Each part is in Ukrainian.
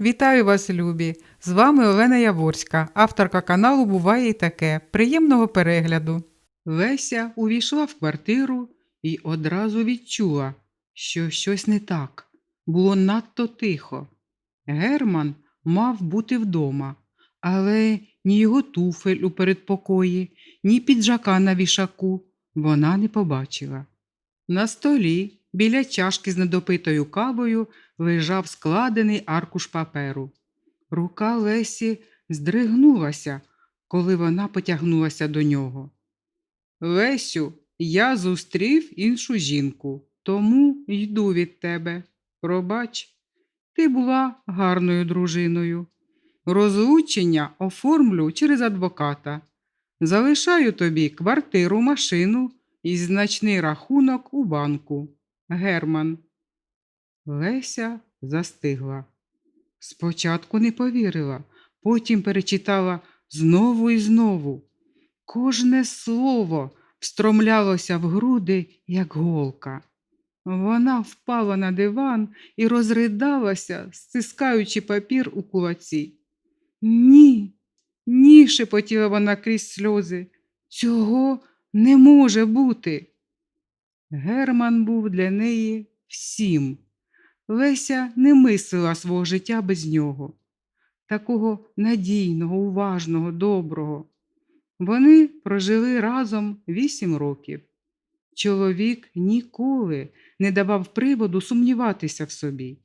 Вітаю вас, любі! З вами Олена Яворська, авторка каналу Буває і таке. Приємного перегляду. Леся увійшла в квартиру і одразу відчула, що щось не так. Було надто тихо. Герман мав бути вдома, але ні його туфель у передпокої, ні піджака на вішаку вона не побачила. На столі, біля чашки з недопитою кавою, лежав складений аркуш паперу. Рука Лесі здригнулася, коли вона потягнулася до нього. Лесю, я зустрів іншу жінку, тому йду від тебе. Пробач, ти була гарною дружиною. Розлучення оформлю через адвоката. Залишаю тобі квартиру, машину і значний рахунок у банку. Герман. Леся застигла. Спочатку не повірила, потім перечитала знову і знову. Кожне слово встромлялося в груди, як голка. Вона впала на диван і розридалася, стискаючи папір у кулаці. Ні, ні, шепотіла вона крізь сльози. Цього не може бути. Герман був для неї всім. Леся не мислила свого життя без нього, такого надійного, уважного, доброго. Вони прожили разом вісім років. Чоловік ніколи не давав приводу сумніватися в собі.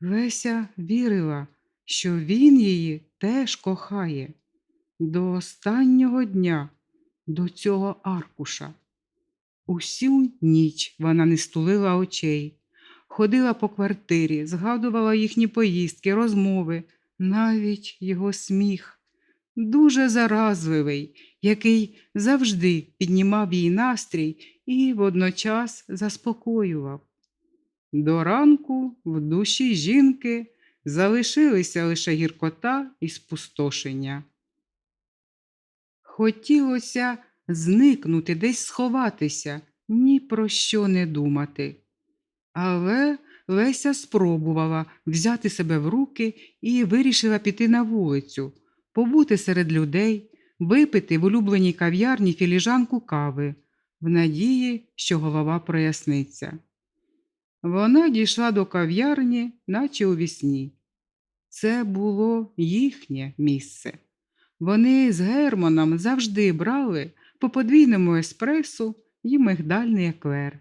Леся вірила, що він її теж кохає до останнього дня, до цього аркуша. Усю ніч вона не стулила очей, ходила по квартирі, згадувала їхні поїздки, розмови, навіть його сміх, дуже заразливий, який завжди піднімав їй настрій і водночас заспокоював. До ранку в душі жінки залишилися лише гіркота і спустошення. Хотілося зникнути, десь сховатися, ні про що не думати. Але Леся спробувала взяти себе в руки і вирішила піти на вулицю, побути серед людей, випити в улюбленій кав'ярні філіжанку кави, в надії, що голова проясниться. Вона дійшла до кав'ярні, наче у вісні. Це було їхнє місце. Вони з Германом завжди брали по подвійному еспресу і мигдальний еклер.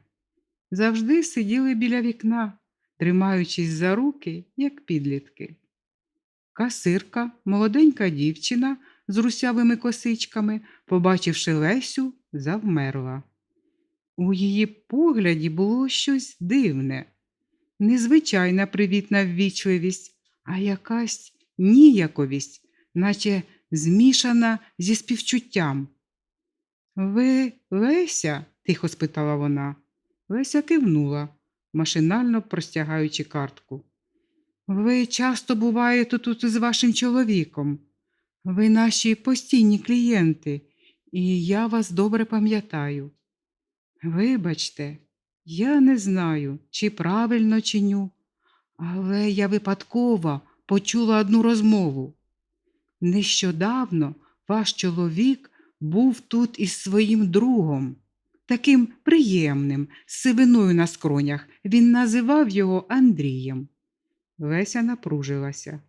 Завжди сиділи біля вікна, тримаючись за руки, як підлітки. Касирка, молоденька дівчина з русявими косичками, побачивши Лесю, завмерла. У її погляді було щось дивне, незвичайна привітна ввічливість, а якась ніяковість, наче змішана зі співчуттям. Ви Леся? тихо спитала вона. Леся кивнула, машинально простягаючи картку. Ви часто буваєте тут з вашим чоловіком. Ви наші постійні клієнти, і я вас добре пам'ятаю. Вибачте, я не знаю, чи правильно чиню, але я випадково почула одну розмову. Нещодавно ваш чоловік був тут із своїм другом, таким приємним, з сивиною на скронях. Він називав його Андрієм. Леся напружилася.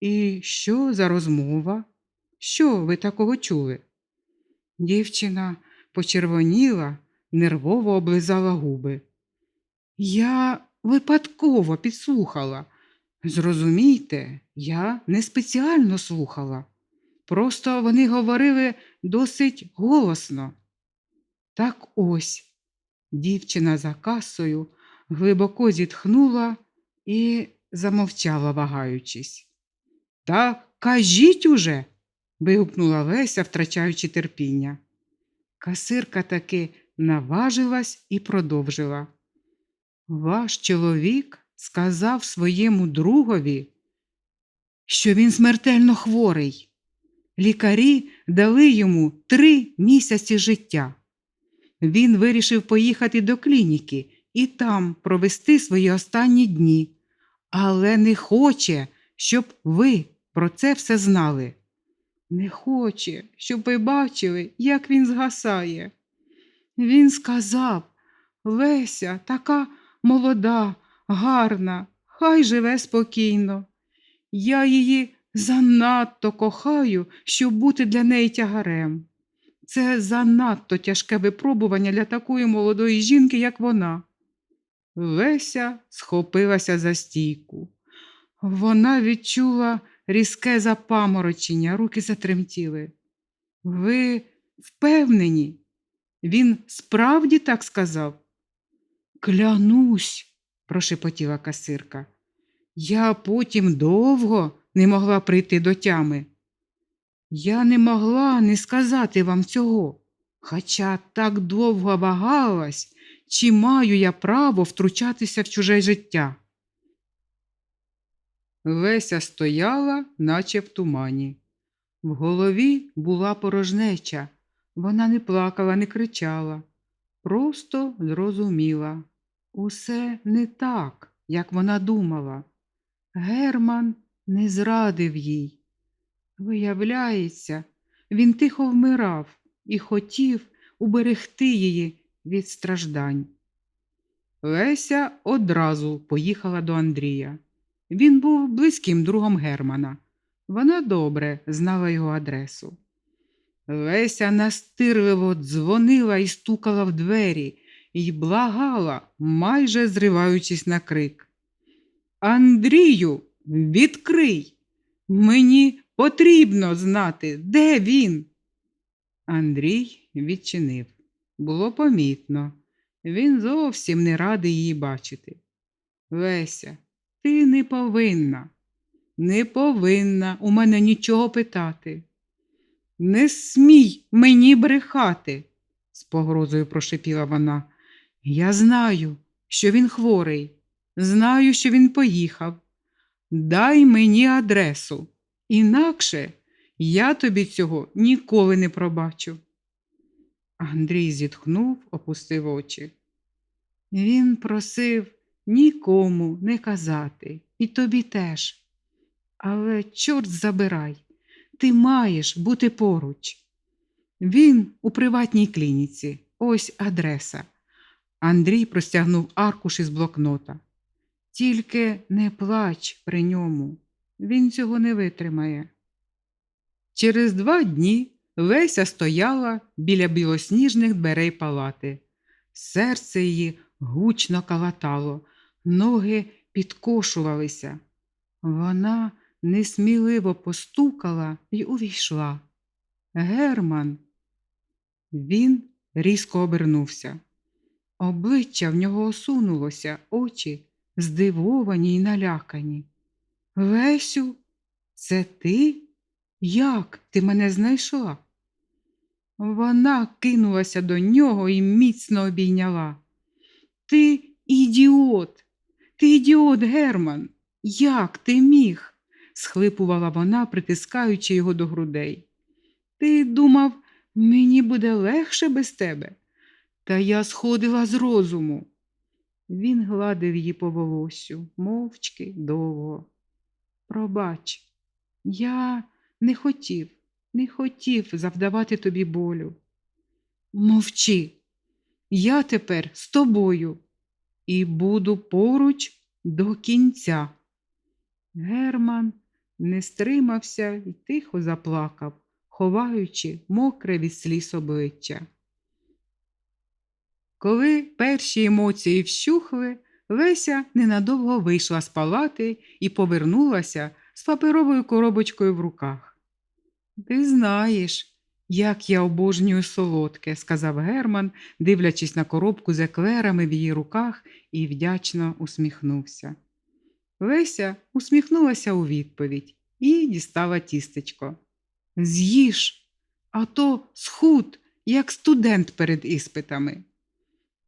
І що за розмова? Що ви такого чули? Дівчина почервоніла, нервово облизала губи. Я випадково підслухала. Зрозумійте, я не спеціально слухала. Просто вони говорили досить голосно. Так ось дівчина за касою глибоко зітхнула і замовчала, вагаючись. Та кажіть уже. вигукнула Леся, втрачаючи терпіння. Касирка таки наважилась і продовжила. Ваш чоловік сказав своєму другові, що він смертельно хворий. Лікарі дали йому три місяці життя. Він вирішив поїхати до клініки і там провести свої останні дні, але не хоче, щоб ви про це все знали. Не хоче, щоб ви бачили, як він згасає. Він сказав Леся така молода, гарна, хай живе спокійно. Я її занадто кохаю, щоб бути для неї тягарем. Це занадто тяжке випробування для такої молодої жінки, як вона. Леся схопилася за стійку. Вона відчула різке запаморочення, руки затремтіли. Ви впевнені? Він справді так сказав? Клянусь, прошепотіла касирка. Я потім довго не могла прийти до тями. Я не могла не сказати вам цього, хоча так довго вагалась, чи маю я право втручатися в чуже життя. Леся стояла, наче в тумані. В голові була порожнеча. Вона не плакала, не кричала, просто зрозуміла. Усе не так, як вона думала. Герман не зрадив їй. Виявляється, він тихо вмирав і хотів уберегти її від страждань. Леся одразу поїхала до Андрія. Він був близьким другом Германа. Вона добре знала його адресу. Леся настирливо дзвонила і стукала в двері і благала, майже зриваючись на крик. Андрію, відкрий! Мені потрібно знати, де він. Андрій відчинив. Було помітно. Він зовсім не радий її бачити. Леся, ти не повинна, не повинна у мене нічого питати. Не смій мені брехати, з погрозою прошепіла вона. Я знаю, що він хворий, знаю, що він поїхав. Дай мені адресу, інакше я тобі цього ніколи не пробачу. Андрій зітхнув, опустив очі. Він просив нікому не казати, і тобі теж. Але, чорт забирай, ти маєш бути поруч. Він у приватній клініці, ось адреса. Андрій простягнув аркуш із блокнота. Тільки не плач при ньому, він цього не витримає. Через два дні Леся стояла біля білосніжних дверей палати. Серце її гучно калатало, ноги підкошувалися. Вона несміливо постукала і увійшла. Герман. Він різко обернувся. Обличчя в нього осунулося, очі здивовані й налякані. Лесю, це ти? Як ти мене знайшла? Вона кинулася до нього і міцно обійняла. Ти ідіот, ти ідіот, Герман. Як ти міг? схлипувала вона, притискаючи його до грудей. Ти думав, мені буде легше без тебе? Та я сходила з розуму. Він гладив її по волосю, мовчки довго. Пробач, я не хотів, не хотів завдавати тобі болю. Мовчи, я тепер з тобою і буду поруч до кінця. Герман не стримався і тихо заплакав, ховаючи мокре від сліз обличчя. Коли перші емоції вщухли, Леся ненадовго вийшла з палати і повернулася з паперовою коробочкою в руках. Ти знаєш, як я обожнюю солодке, сказав Герман, дивлячись на коробку з еклерами в її руках і вдячно усміхнувся. Леся усміхнулася у відповідь і дістала тістечко. З'їж, а то схуд, як студент перед іспитами.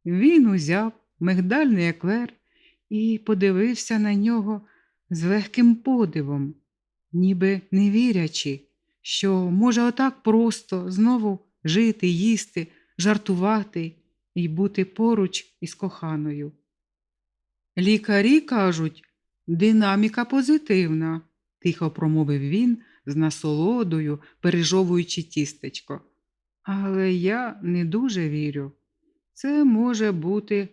Він узяв мигдальний еклер і подивився на нього з легким подивом, ніби не вірячи, що може отак просто знову жити, їсти, жартувати і бути поруч із коханою. Лікарі кажуть, динаміка позитивна, тихо промовив він з насолодою, пережовуючи тістечко. Але я не дуже вірю. Це може бути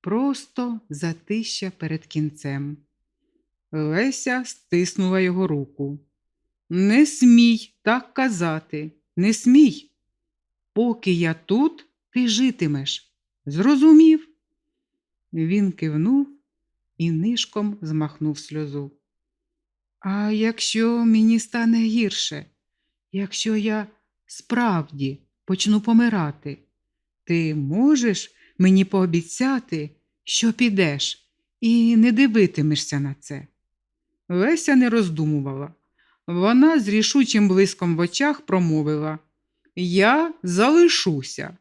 просто затища перед кінцем. Леся стиснула його руку. Не смій так казати, не смій. Поки я тут, ти житимеш. Зрозумів? Він кивнув і нишком змахнув сльозу. А якщо мені стане гірше, якщо я справді почну помирати, ти можеш мені пообіцяти, що підеш і не дивитимешся на це? Леся не роздумувала. Вона з рішучим блиском в очах промовила Я залишуся.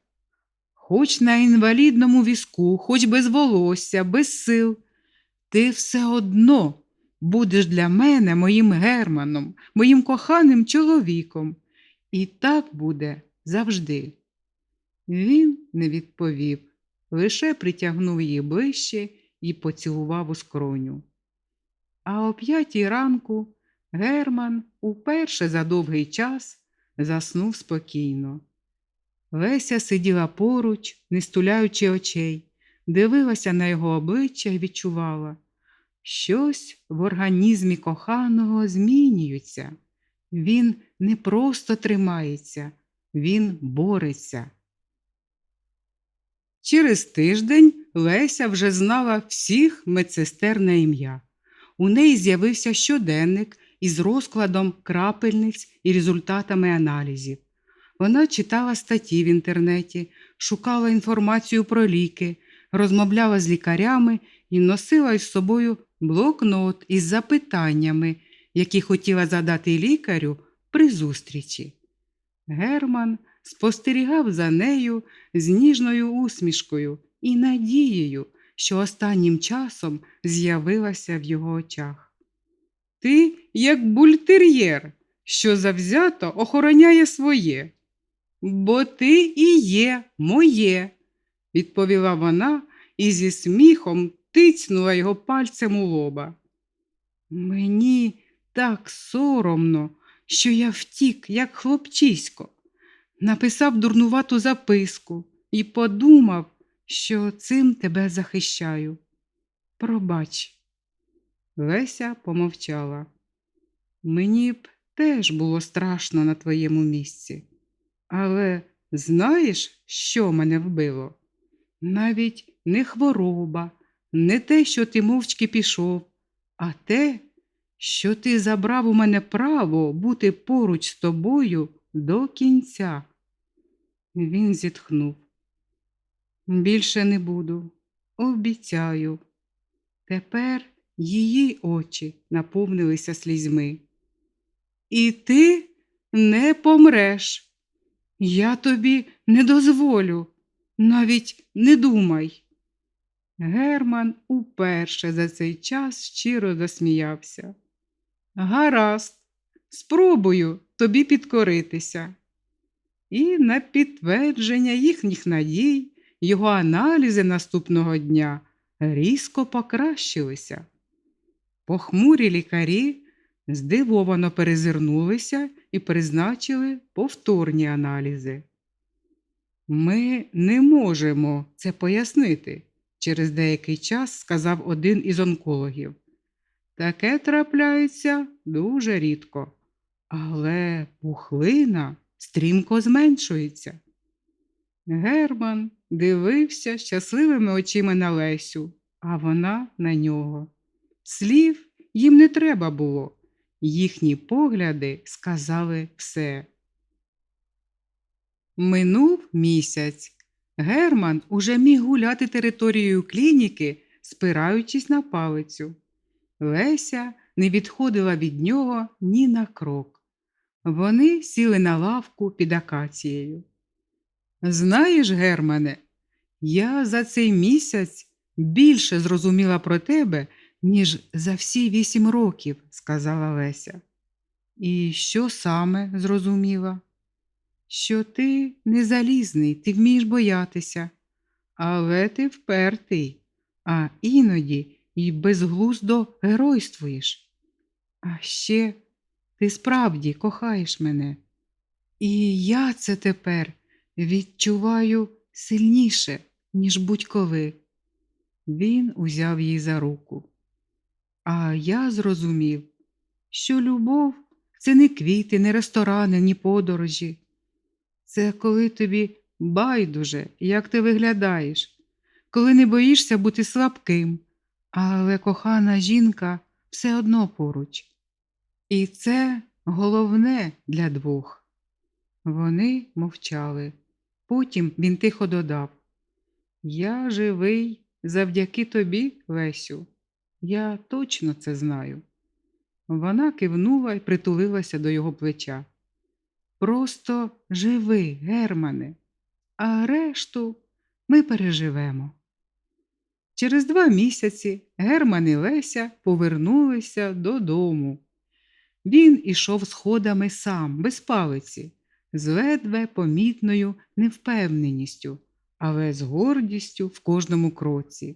Хоч на інвалідному візку, хоч без волосся, без сил, ти все одно будеш для мене моїм германом, моїм коханим чоловіком. І так буде завжди. Він не відповів, лише притягнув її ближче і поцілував у скроню. А о п'ятій ранку Герман уперше за довгий час заснув спокійно. Леся сиділа поруч, не стуляючи очей, дивилася на його обличчя і відчувала, щось в організмі коханого змінюється. Він не просто тримається, він бореться. Через тиждень Леся вже знала всіх медсестер на ім'я. У неї з'явився щоденник із розкладом крапельниць і результатами аналізів. Вона читала статті в інтернеті, шукала інформацію про ліки, розмовляла з лікарями і носила із собою блокнот із запитаннями, які хотіла задати лікарю при зустрічі. Герман спостерігав за нею з ніжною усмішкою і надією, що останнім часом з'явилася в його очах. Ти як бультер'єр, що завзято охороняє своє. Бо ти і є моє, відповіла вона і зі сміхом тицнула його пальцем у лоба. Мені так соромно, що я втік, як хлопчисько, написав дурнувату записку і подумав, що цим тебе захищаю. Пробач. Леся помовчала. Мені б теж було страшно на твоєму місці. Але знаєш, що мене вбило? Навіть не хвороба, не те, що ти мовчки пішов, а те, що ти забрав у мене право бути поруч з тобою до кінця. Він зітхнув. Більше не буду, обіцяю. Тепер її очі наповнилися слізьми. І ти не помреш. Я тобі не дозволю, навіть не думай. Герман уперше за цей час щиро засміявся. Гаразд, спробую тобі підкоритися. І на підтвердження їхніх надій його аналізи наступного дня різко покращилися. Похмурі лікарі здивовано перезирнулися і призначили повторні аналізи. Ми не можемо це пояснити, через деякий час сказав один із онкологів. Таке трапляється дуже рідко, але пухлина стрімко зменшується. Герман дивився щасливими очима на Лесю, а вона на нього. Слів їм не треба було. Їхні погляди сказали все. Минув місяць. Герман уже міг гуляти територією клініки, спираючись на палицю. Леся не відходила від нього ні на крок. Вони сіли на лавку під акацією. Знаєш, Германе, я за цей місяць більше зрозуміла про тебе, ніж за всі вісім років, сказала Леся. І що саме зрозуміла? Що ти не залізний, ти вмієш боятися, але ти впертий, а іноді й безглуздо геройствуєш. А ще ти справді кохаєш мене. І я це тепер відчуваю сильніше, ніж будь-коли. Він узяв її за руку. А я зрозумів, що любов це не квіти, не ресторани, ні подорожі. Це коли тобі байдуже, як ти виглядаєш, коли не боїшся бути слабким, але кохана жінка все одно поруч. І це головне для двох. Вони мовчали. Потім він тихо додав: Я живий завдяки тобі, Лесю. Я точно це знаю. Вона кивнула і притулилася до його плеча. Просто живи, Германе, а решту ми переживемо. Через два місяці Герман і Леся повернулися додому. Він ішов сходами сам, без палиці, з ледве помітною невпевненістю, але з гордістю в кожному кроці.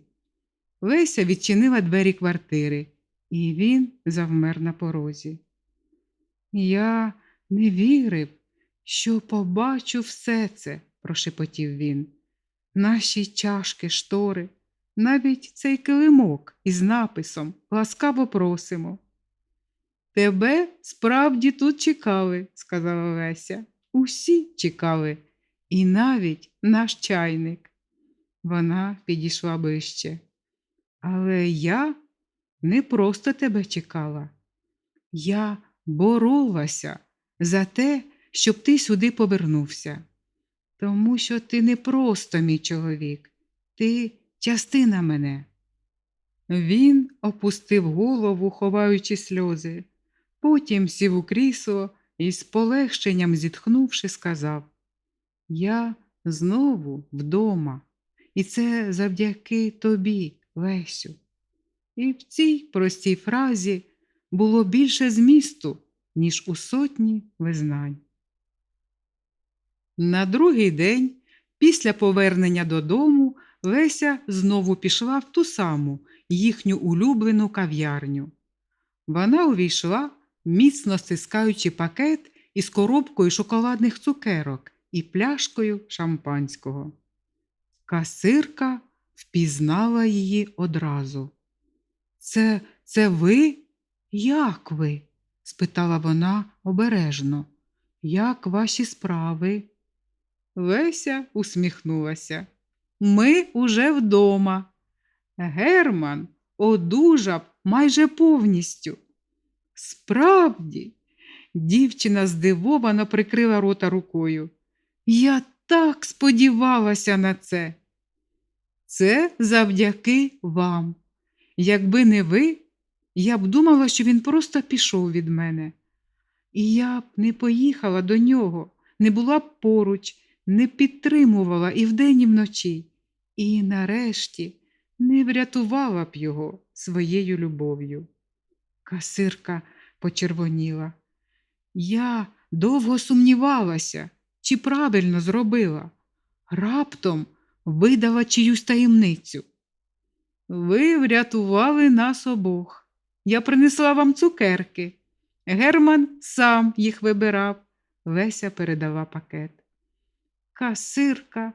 Леся відчинила двері квартири, і він завмер на порозі. Я не вірив, що побачу все це, прошепотів він. Наші чашки, штори, навіть цей килимок із написом ласкаво просимо. Тебе справді тут чекали, сказала Леся. Усі чекали, і навіть наш чайник. Вона підійшла ближче. Але я не просто тебе чекала. Я боролася за те, щоб ти сюди повернувся. Тому що ти не просто мій чоловік, ти частина мене. Він опустив голову, ховаючи сльози, потім сів у крісло і з полегшенням зітхнувши, сказав: Я знову вдома, і це завдяки тобі, Лесю. І в цій простій фразі було більше змісту, ніж у сотні визнань. На другий день, після повернення додому, Леся знову пішла в ту саму їхню улюблену кав'ярню. Вона увійшла, міцно стискаючи пакет із коробкою шоколадних цукерок і пляшкою шампанського. Касирка впізнала її одразу. Це, це ви? Як ви? спитала вона обережно. Як ваші справи? Леся усміхнулася. Ми уже вдома. Герман одужав майже повністю. Справді, дівчина здивовано прикрила рота рукою. Я так сподівалася на це. Це завдяки вам. Якби не ви, я б думала, що він просто пішов від мене. І я б не поїхала до нього, не була б поруч, не підтримувала і вдень, і вночі, і нарешті не врятувала б його своєю любов'ю. Касирка почервоніла. Я довго сумнівалася, чи правильно зробила. Раптом видала чиюсь таємницю. Ви врятували нас обох. Я принесла вам цукерки. Герман сам їх вибирав. Леся передала пакет. Касирка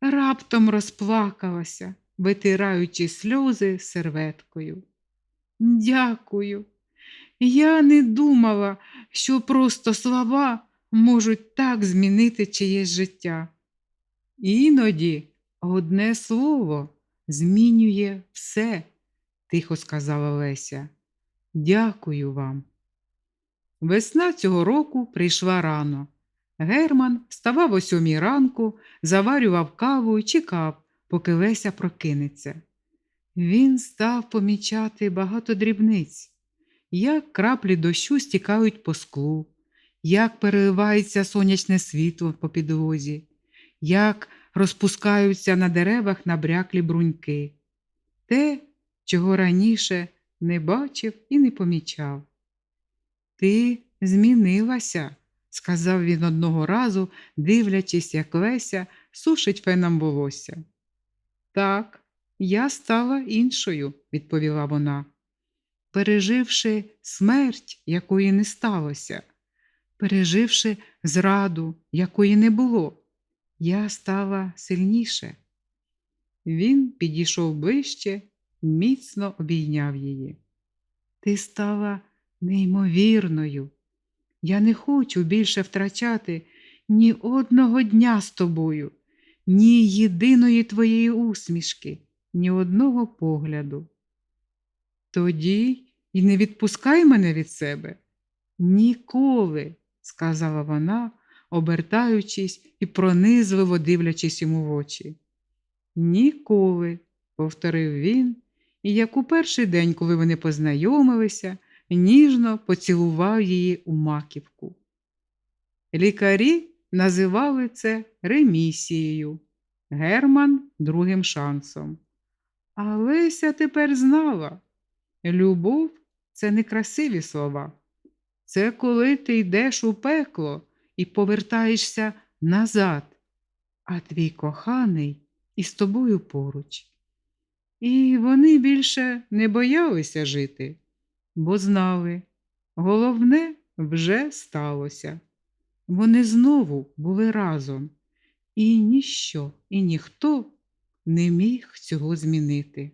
раптом розплакалася, витираючи сльози серветкою. Дякую. Я не думала, що просто слова можуть так змінити чиєсь життя. Іноді одне слово змінює все, тихо сказала Леся. Дякую вам. Весна цього року прийшла рано. Герман вставав о сьомій ранку, заварював каву і чекав, поки Леся прокинеться. Він став помічати багато дрібниць, як краплі дощу стікають по склу, як переливається сонячне світло по підлозі, як розпускаються на деревах набряклі бруньки, те, чого раніше не бачив і не помічав. Ти змінилася, сказав він одного разу, дивлячись, як Леся сушить феном волосся. Так, я стала іншою, відповіла вона. переживши смерть, якої не сталося, переживши зраду, якої не було, я стала сильніше. Він підійшов ближче, міцно обійняв її. Ти стала неймовірною. Я не хочу більше втрачати ні одного дня з тобою, ні єдиної твоєї усмішки, ні одного погляду. Тоді й не відпускай мене від себе. Ніколи, сказала вона, обертаючись і пронизливо дивлячись йому в очі. Ніколи, повторив він, і як у перший день, коли вони познайомилися, ніжно поцілував її у маківку. Лікарі називали це ремісією, Герман другим шансом. А Леся тепер знала. Любов це не красиві слова. Це коли ти йдеш у пекло і повертаєшся назад, а твій коханий із тобою поруч. І вони більше не боялися жити, бо знали, головне вже сталося. Вони знову були разом, і ніщо, і ніхто не міг цього змінити.